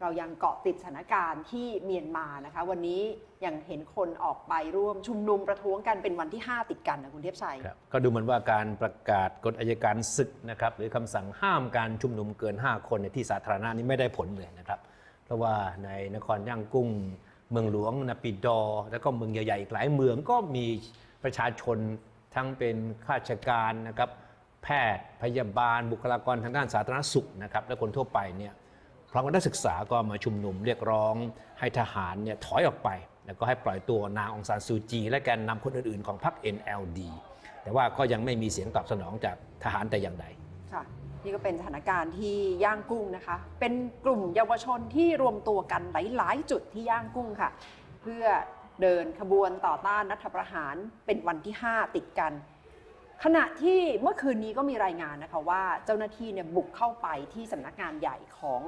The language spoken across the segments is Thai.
เรายังเกาะติดสถานการณ์ที่เมียนมานะคะ วันนี้ยังเห็นคนออกไปร่วมชุมนุมประท้วงกันเป็นวันที่ 5 ติดกันนะคุณเทพชัยครับก็ดูเหมือนว่าการประกาศกฎอัยการศึกนะครับหรือคำสั่งห้ามการชุมนุมเกิน 5 คนในที่สาธารณะนี้ไม่ได้ผลเลยนะครับ เพราะว่าในนครย่างกุ้ง เมืองหลวงนาปิดอ แล้วก็เมืองใหญ่ๆอีกหลายเมืองก็มีประชาชนทั้งเป็นข้าราชการนะครับแพทย์พยาบาลบุคลากรทางด้านสาธารณสุขนะครับและคนทั่วไปเนี่ย พร้อมกับนักศึกษาก็มาชุมนุมเรียกร้อง ให้ทหารเนี่ยถอยออกไป แล้วก็ให้ปล่อยตัวนางองซานซูจี และแกนนำคนอื่นๆ ของพรรค NLD แต่ว่าก็ยังไม่มีเสียงตอบสนองจากทหารแต่อย่างใดค่ะนี่ก็เป็นสถานการณ์ที่ย่างกุ้งนะคะ เป็นกลุ่มเยาวชนที่รวมตัวกันหลาย ๆ จุดที่ย่างกุ้งค่ะ เพื่อเดินขบวนต่อต้านรัฐประหารเป็นวันที่ 5 ติดกัน ขณะที่เมื่อคืนนี้ก็มีรายงานนะคะว่าเจ้าหน้าที่เนี่ยบุกเข้าไปที่สำนักงานใหญ่ของ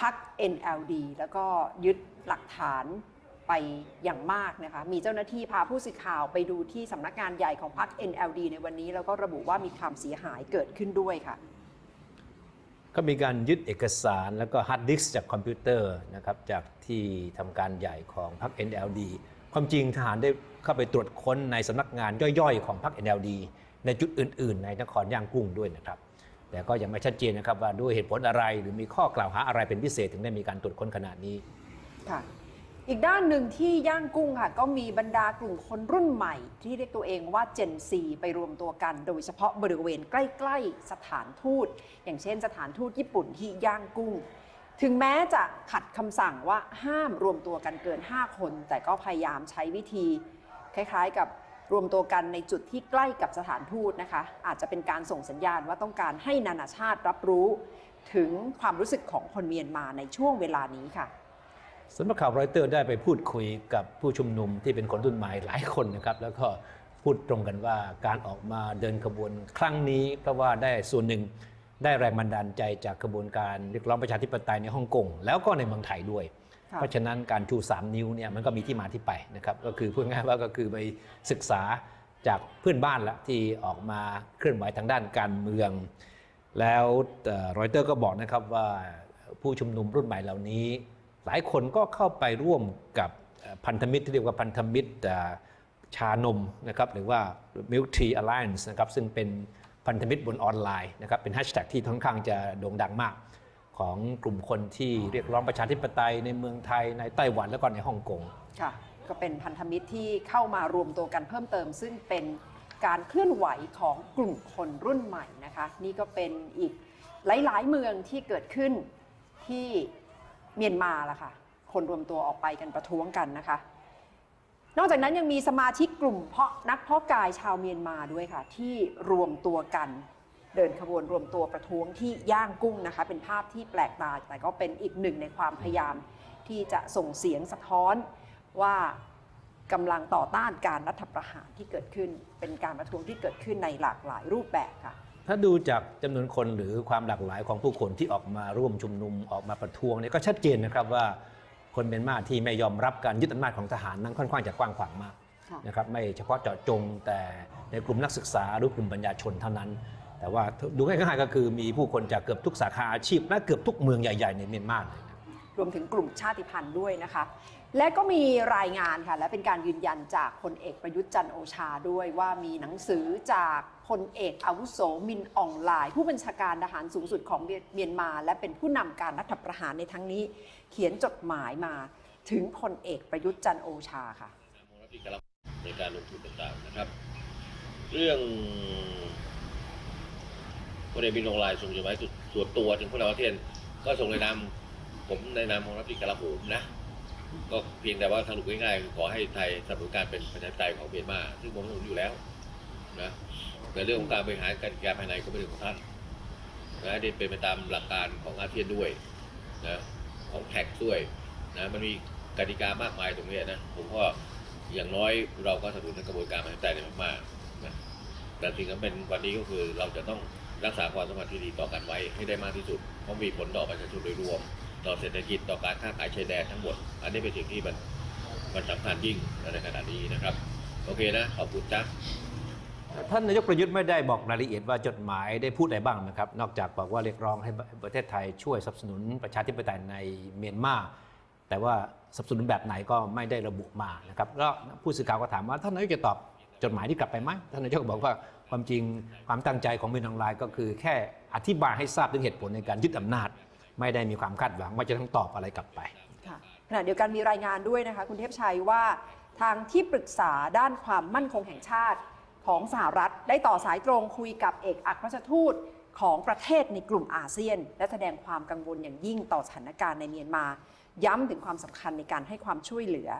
พรรค NLD แล้วก็ยึดหลักฐานไปอย่างมากนะคะ มีเจ้าหน้าที่พาผู้สื่อข่าวไปดูที่สำนักงานใหญ่ของพรรค NLD ในวันนี้ แล้วก็ระบุว่ามีความเสียหายเกิดขึ้นด้วยค่ะ ก็มีการยึดเอกสารแล้วก็ฮาร์ดดิสก์จากคอมพิวเตอร์นะครับจากที่ทำการใหญ่ของพรรค NLD ความจริงทหารได้เข้าไปตรวจค้นในสำนักงานย่อยๆ ของพรรค NLD ในจุดอื่น ๆ ในนครย่างกุ้งด้วยนะครับ แต่ก็ยังไม่ชัดเจนนะครับว่าด้วยเหตุผลอะไรหรือมีข้อกล่าวหาอะไรเป็นพิเศษถึงได้มีการตรวจค้นขนาดนี้ค่ะอีกด้านหนึ่งที่ย่างกุ้งค่ะก็มีบรรดากลุ่มคนรุ่นใหม่ ที่เรียกตัวเองว่า Gen Z ไปรวมตัวกัน โดยเฉพาะบริเวณใกล้ ๆ สถานทูต อย่างเช่น สถานทูตญี่ปุ่นที่ย่างกุ้ง ถึงแม้จะขัดคำสั่งว่าห้ามรวมตัวกันเกิน 5 คน แต่ก็พยายามใช้วิธี คล้ายๆกับ รวมตัวกันในจุดที่ใกล้กับสถานทูตนะคะ อาจจะเป็นการส่งสัญญาณว่าต้องการให้นานาชาติรับรู้ ถึงความรู้สึกของคนเมียนมาในช่วงเวลานี้ค่ะสำนักข่าวรอยเตอร์ได้ไปพูดคุยกับผู้ชุมนุมที่เป็นคนรุ่นใหม่หลายคนนะครับ แล้วก็พูดตรงกันว่าการออกมาเดินขบวนครั้งนี้ เพราะว่าได้ส่วนหนึ่งได้แรงบันดาลใจจากกระบวนการเรียกร้องประชาธิปไตยในฮ่องกงแล้วก็ในเมืองไทยด้วย เพราะฉะนั้นการชู 3 นิ้วเนี่ยมันก็มีที่มาที่ไปนะครับก็คือพูดง่ายๆว่าก็คือไปศึกษาจากเพื่อนบ้านละที่ออกมาเคลื่อนไหวทางด้านการเมือง แล้วรอยเตอร์ก็บอกนะครับว่าผู้ชุมนุมรุ่นใหม่เหล่านี้ หลายคนก็เข้าไปร่วมกับพันธมิตรที่เรียกว่าพันธมิตรชานมนะครับหรือว่า Milk Tea Alliance นะครับซึ่งเป็นพันธมิตรบนออนไลน์นะครับเป็นแฮชแท็กที่ค่อนข้างจะโด่งดังมาก ของกลุ่มคนที่เรียกร้องประชาธิปไตยในเมืองไทยในไต้หวันแล้วก็ในฮ่องกงค่ะก็เป็นพันธมิตรที่เข้ามารวมตัวกันเพิ่มเติม ซึ่งเป็นการเคลื่อนไหวของกลุ่มคนรุ่นใหม่นะคะ นี่ก็เป็นอีกหลาย ๆ เมืองที่เกิดขึ้นที่เมียนมาละค่ะ คนรวมตัวออกไปกันประท้วงกันนะคะ นอกจากนั้นยังมีสมาชิกกลุ่มเพาะนักเพาะกายชาวเมียนมาด้วยค่ะ ที่รวมตัวกัน เดินขบวนรวมตัวประท้วงที่ย่างกุ้งนะคะ เป็นภาพที่แปลกตาแต่ก็เป็นอีกหนึ่งในความพยายามที่จะส่งเสียงสะท้อนว่ากำลังต่อต้านการรัฐประหารที่เกิดขึ้น เป็นการประท้วงที่เกิดขึ้นในหลากหลายรูปแบบค่ะ ถ้าดูจากจำนวนคนหรือความหลากหลายของผู้คนที่ออกมาร่วมชุมนุมออกมาประท้วงเนี่ยก็ชัดเจนนะครับว่าคนเมียนมาที่ไม่ยอมรับการยึดอำนาจของทหารนั้นค่อนข้างจะกว้างขวางมากค่ะนะครับไม่เฉพาะเจาะจงแต่ในกลุ่มนักศึกษาหรือกลุ่มปัญญาชนเท่านั้น แต่ว่าดูง่ายๆก็คือมีผู้คนจากเกือบทุกสาขาอาชีพและเกือบทุกเมืองใหญ่ ๆ ในเมียนมาเลยนะรวมถึงกลุ่มชาติพันธุ์ด้วยนะคะ และก็มีรายงานค่ะ และเป็นการยืนยันจากพลเอกประยุทธ์จันทร์โอชาด้วยว่ามีหนังสือจากพลเอกอาวุโสมินอองไลน์ผู้บัญชาการทหารสูงสุดของเมียนมา และเป็นผู้นำการรัฐประหารในทั้งนี้ เขียนจดหมายมาถึงพลเอกประยุทธ์จันทร์โอชาค่ะในการลงทุนต่างๆนะครับ เรื่อง ประเด็นบินลงลายส่งจดหมายส่วนตัวถึงพวกเราประเทศก็ส่งในนามผมในนามของรัฐมนตรีกลาโหมนะ ก็เพียงแต่ว่าสรุปง่ายๆขอให้ไทยสนับสนุนการเป็นประชาธิปไตยของเมียนมาซึ่งผมสนับสนุนอยู่แล้วนะแต่เรื่องของการบริหารการจัดการภายในก็เป็นเรื่องของท่านนะนี่เป็นไปตามหลักการของอาเซียนด้วยนะของแท็กด้วยนะมันมีกติกามากมายตรงนี้นะผมก็อย่างน้อยเราก็สนับสนุนในกระบวนการประชาธิปไตยในมากๆนะแต่สิ่งสำคัญวันนี้ก็คือเราจะต้อง รักษาความสัมพันธ์ที่ดีต่อกันไว้ให้ได้มากที่สุด เพราะมีผลต่อประชาชนโดยรวม ต่อเศรษฐกิจต่อการค้าขายชายแดนทั้งหมด อันนี้เป็นสิ่งที่มันมันสำคัญยิ่งในขณะนี้นะครับ โอเคนะ ขอบคุณจ้าท่านนายกประยุทธ์ไม่ได้บอกรายละเอียดว่าจดหมายได้พูดอะไรบ้างนะครับ นอกจากบอกว่าเรียกร้องให้ประเทศไทยช่วยสนับสนุนประชาธิปไตยในเมียนมาแต่ว่าสนับสนุนแบบไหนก็ไม่ได้ระบุมานะครับแล้วผู้สื่อข่าวก็ถามว่าท่านนายกจะตอบ จดหมายที่กลับไปไหมท่านนายกบอกว่าความจริงความตั้งใจของมินออนไลน์ก็คือแค่อธิบายให้ทราบถึงเหตุผลในการยึดอำนาจ ไม่ได้มีความคาดหวังว่าจะต้องตอบอะไรกลับไปค่ะขณะเดียวกันมีรายงานด้วยนะคะคุณเทพชัยว่าทางที่ปรึกษาด้านความมั่นคงแห่งชาติของสหรัฐได้ต่อสายตรงคุยกับเอกอัครราชทูตของประเทศในกลุ่มอาเซียน และแสดงความกังวลอย่างยิ่งต่อสถานการณ์ในเมียนมา ย้ำถึงความสำคัญในการให้ความช่วยเหลือ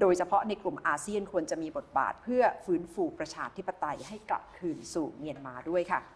โดยเฉพาะในกลุ่มอาเซียนควรจะมีบทบาทเพื่อฟื้นฟูประชาธิปไตยให้กลับคืนสู่เมียนมาด้วยค่ะ